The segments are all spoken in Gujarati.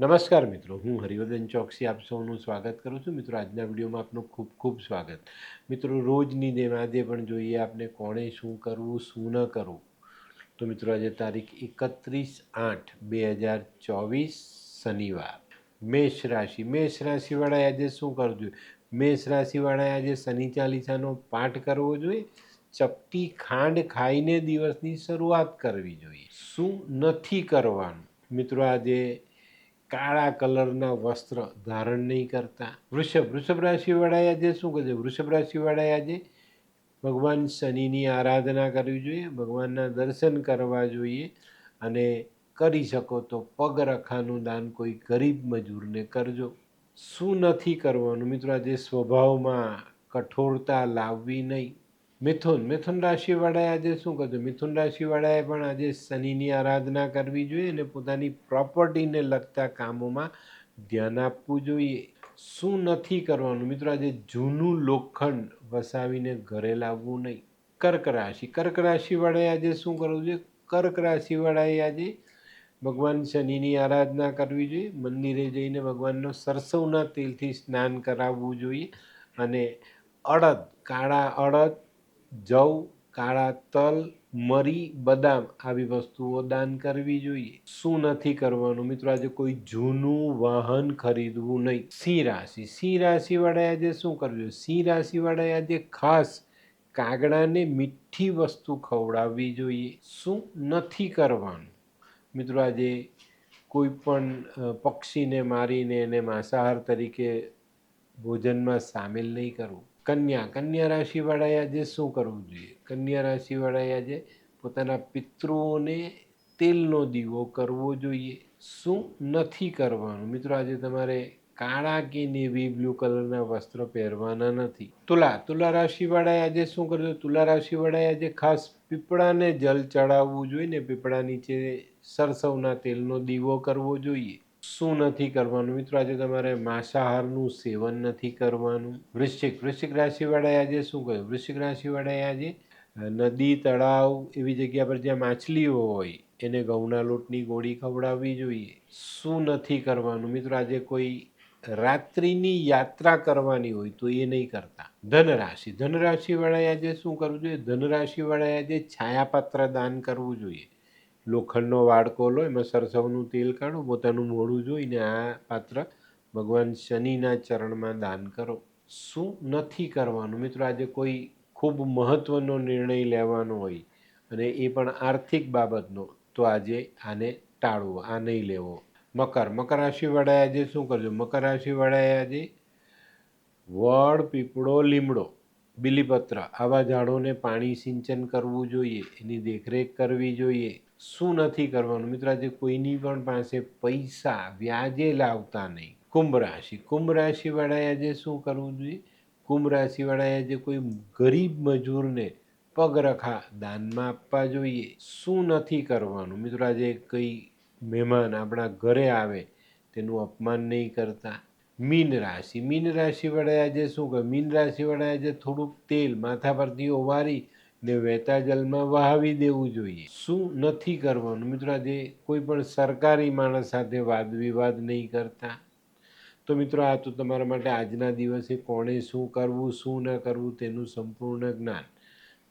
નમસ્કાર મિત્રો, હું હરિવર્ધન ચોકસી આપ સૌનું સ્વાગત કરું છું. મિત્રો, આજના વિડીયોમાં આપનું ખૂબ ખૂબ સ્વાગત. મિત્રો, રોજની જેમ પણ જોઈએ આપને કોણે શું કરવું, શું ન કરવું. તો મિત્રો, આજે તારીખ એકત્રીસ આઠ બે હજાર ચોવીસ શનિવાર. મેષ રાશિ. મેષ રાશિવાળાએ આજે શું કરવું જોઈએ? મેષ રાશિવાળાએ આજે શનિ ચાલીસાનો પાઠ કરવો જોઈએ. ચપટી ખાંડ ખાઈને દિવસની શરૂઆત કરવી જોઈએ. શું નથી કરવાનું? મિત્રો, આજે કાળા કલરના વસ્ત્ર ધારણ નહીં કરતા. વૃષભ વૃષભ રાશિવાળાએ આજે શું કરશે વૃષભ રાશિવાળાએ આજે ભગવાન શનિની આરાધના કરવી જોઈએ, ભગવાનના દર્શન કરવા જોઈએ અને કરી શકો તો પગરખાનું દાન કોઈ ગરીબ મજૂરને કરજો. શું નથી કરવાનું? મિત્રો, આજે સ્વભાવમાં કઠોરતા લાવવી નહીં. મિથુન મિથુન રાશિવાળાએ આજે શું કરજો મિથુન રાશિવાળાએ પણ આજે શનિની આરાધના કરવી જોઈએ અને પોતાની પ્રોપર્ટીને લગતા કામોમાં ધ્યાન આપવું જોઈએ. શું નથી કરવાનું? મિત્રો, આજે જૂનું લોખંડ વસાવીને ઘરે લાવવું નહીં. કર્ક રાશિ, કર્ક રાશિવાળાએ આજે શું કરવું જોઈએ? કર્ક રાશિવાળાએ આજે ભગવાન શનિની આરાધના કરવી જોઈએ. મંદિરે જઈને ભગવાનનો સરસવના તેલથી સ્નાન કરાવવું જોઈએ અને અડદ, કાળા અડદ જવ, કાળા તલ, મરી, બદામ આવી વસ્તુઓ દાન કરવી જોઈએ. શું નથી કરવાનું? મિત્રો, આજે કોઈ જૂનું વાહન ખરીદવું નહીં. સિંહ રાશિ. સિંહ રાશિવાળાએ આજે શું કરવું જોઈએ સિંહ રાશિવાળાએ આજે ખાસ કાગડાને મીઠી વસ્તુ ખવડાવવી જોઈએ. શું નથી કરવાનું? મિત્રો, આજે કોઈ પણ પક્ષીને મારીને એને માંસાહાર તરીકે ભોજનમાં સામેલ નહીં કરવું. કન્યા કન્યા રાશિવાળાએ આજે શું કરવું જોઈએ? કન્યા રાશિવાળાએ આજે પોતાના પિતૃઓને તેલનો દીવો કરવો જોઈએ. શું નથી કરવાનું? મિત્રો, આજે તમારે કાળા કે નેવી બ્લુ કલરના વસ્ત્ર પહેરવાના નથી. તુલા તુલા રાશિવાળાએ આજે શું કરવું જોઈએ? તુલા રાશિવાળાએ આજે ખાસ પીપળાને જલ ચડાવવું જોઈએ ને પીપળા નીચે સરસવના તેલનો દીવો કરવો જોઈએ. શું નથી કરવાનું? મિત્રો, આજે તમારે માંસાહારનું સેવન નથી કરવાનું. વૃશ્ચિક વૃશ્ચિક રાશિવાળાએ આજે શું કહ્યું? વૃશ્ચિક રાશિવાળાએ આજે નદી, તળાવ એવી જગ્યા પર જ્યાં માછલીઓ હોય, એને ઘઉંના લોટની ગોળી ખવડાવવી જોઈએ. શું નથી કરવાનું? મિત્રો, આજે કોઈ રાત્રિની યાત્રા કરવાની હોય તો એ નહીં કરતા. ધનરાશિ, ધનરાશિવાળાએ આજે શું કરવું જોઈએ? ધનરાશિવાળાએ આજે છાયાપાત્ર દાન કરવું જોઈએ. લોખંડનો વાડકો લો, એમાં સરસવનું તેલ કાઢો, પોતાનું મોઢું જોઈને આ પાત્ર ભગવાન શનિના ચરણમાં દાન કરો. શું નથી કરવાનું? મિત્રો, આજે કોઈ ખૂબ મહત્ત્વનો નિર્ણય લેવાનો હોય અને એ પણ આર્થિક બાબતનો, તો આજે આને ટાળવો, આ નહીં લેવો. મકર મકર રાશિવાળાએ આજે શું કરજો? મકર રાશિવાળાએ આજે વડ, પીપળો, લીમડો બીલીપત્ર. આવા ઝાડોને પાણી સિંચન કરવું જોઈએ, એની દેખરેખ કરવી જોઈએ. શું નથી કરવાનું? મિત્રો, આજે કોઈની પણ પાસે પૈસા, વ્યાજે લાવતા નહીં. કુંભ રાશિ. કુંભ રાશિવાળાએ આજે શું કરવું જોઈએ? કુંભ રાશિવાળાએ આજે કોઈ ગરીબ મજૂરને પગરખા દાનમાં આપવા જોઈએ. શું નથી કરવાનું? મિત્રો, આજે કંઈ મહેમાન આપણા ઘરે આવે, તેનું અપમાન નહીં કરતા. મીન રાશિ. મીન રાશિવાળાએ આજે શું કહે મીન રાશિવાળાએ આજે થોડુંક તેલ માથા પરથી ઓવારી ને વહેતા જલમાં વહાવી દેવું જોઈએ. શું નથી કરવાનું? મિત્રો, આજે કોઈ પણ સરકારી માણસ સાથે વાદ વિવાદ નહીં કરતા. તો મિત્રો, આ તો તમારા માટે આજના દિવસે કોણે શું કરવું, શું ન કરવું તેનું સંપૂર્ણ જ્ઞાન.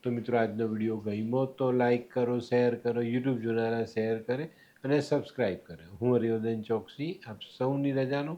તો મિત્રો, આજનો વીડિયો ગમ્યો તો લાઇક કરો, શેર કરો, યુટ્યુબ જોનારા શેર કરે અને સબસ્ક્રાઈબ કરે. હું હરિવર્ધન ચોકસી, આપ સૌની રજાનો